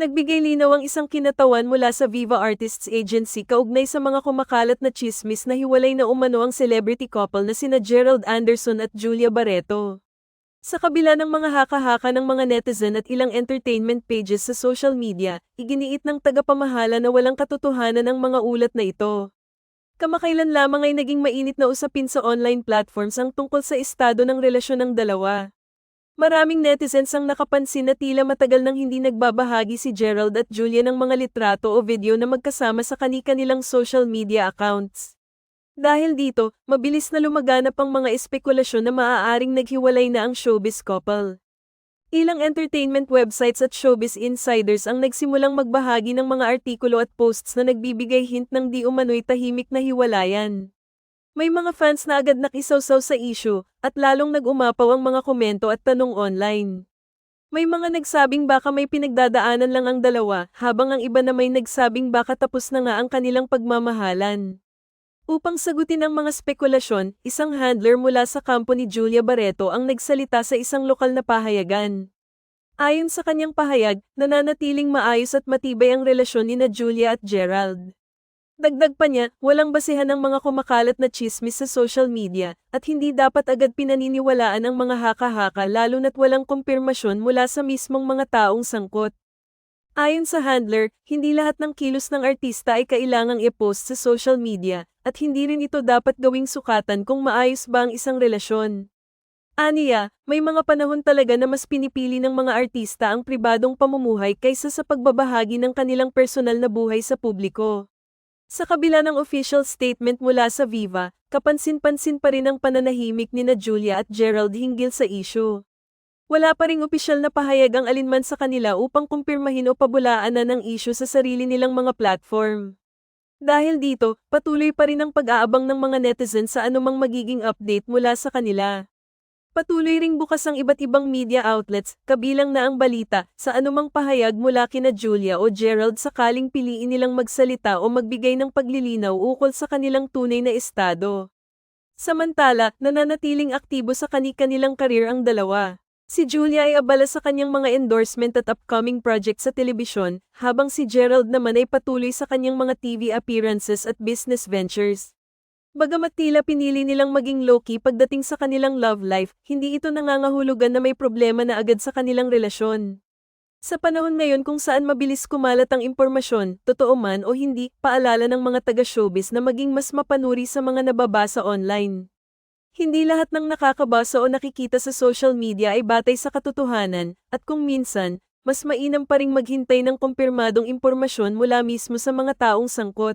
Nagbigay linaw ang isang kinatawan mula sa Viva Artists Agency kaugnay sa mga kumakalat na chismis na hiwalay na umano ang celebrity couple na sina Gerald Anderson at Julia Barreto. Sa kabila ng mga haka-haka ng mga netizen at ilang entertainment pages sa social media, iginiit ng tagapamahala na walang katotohanan ang mga ulat na ito. Kamakailan lamang ay naging mainit na usapin sa online platforms ang tungkol sa estado ng relasyon ng dalawa. Maraming netizens ang nakapansin na tila matagal nang hindi nagbabahagi si Gerald at Julia ng mga litrato o video na magkasama sa kani-kanilang social media accounts. Dahil dito, mabilis na lumaganap ang mga espekulasyon na maaaring naghiwalay na ang showbiz couple. Ilang entertainment websites at showbiz insiders ang nagsimulang magbahagi ng mga artikulo at posts na nagbibigay hint ng di umano'y tahimik na hiwalayan. May mga fans na agad nakisawsaw sa issue, at lalong nag-umapaw ang mga komento at tanong online. May mga nagsabing baka may pinagdadaanan lang ang dalawa, habang ang iba na may nagsabing baka tapos na nga ang kanilang pagmamahalan. Upang sagutin ang mga spekulasyon, isang handler mula sa kampo ni Julia Barreto ang nagsalita sa isang lokal na pahayagan. Ayon sa kanyang pahayag, nananatiling maayos at matibay ang relasyon ni na Julia at Gerald. Dagdag pa niya, walang basihan ng mga kumakalat na chismis sa social media, at hindi dapat agad pinaniniwalaan ang mga haka-haka lalo na't walang kumpirmasyon mula sa mismong mga taong sangkot. Ayon sa handler, hindi lahat ng kilos ng artista ay kailangang i-post sa social media, at hindi rin ito dapat gawing sukatan kung maayos ba ang isang relasyon. Aniya, may mga panahon talaga na mas pinipili ng mga artista ang pribadong pamumuhay kaysa sa pagbabahagi ng kanilang personal na buhay sa publiko. Sa kabila ng official statement mula sa Viva, kapansin-pansin pa rin ang pananahimik ni na Julia at Gerald hinggil sa issue. Wala pa ring opisyal na pahayag ang alinman sa kanila upang kumpirmahin o pabulaan na ng issue sa sarili nilang mga platform. Dahil dito, patuloy pa rin ang pag-aabang ng mga netizen sa anumang magiging update mula sa kanila. Patuloy ring bukas ang iba't ibang media outlets, kabilang na ang balita, sa anumang pahayag mula kina Julia o Gerald sakaling piliin nilang magsalita o magbigay ng paglilinaw ukol sa kanilang tunay na estado. Samantala, nananatiling aktibo sa kani-kanilang karir ang dalawa. Si Julia ay abala sa kanyang mga endorsement at upcoming project sa telebisyon, habang si Gerald naman ay patuloy sa kanyang mga TV appearances at business ventures. Bagamat tila pinili nilang maging low-key pagdating sa kanilang love life, hindi ito nangangahulugan na may problema na agad sa kanilang relasyon. Sa panahon ngayon kung saan mabilis kumalat ang impormasyon, totoo man o hindi, paalala ng mga taga-showbiz na maging mas mapanuri sa mga nababasa online. Hindi lahat ng nakakabasa o nakikita sa social media ay batay sa katotohanan, at kung minsan, mas mainam pa ring maghintay ng kumpirmadong impormasyon mula mismo sa mga taong sangkot.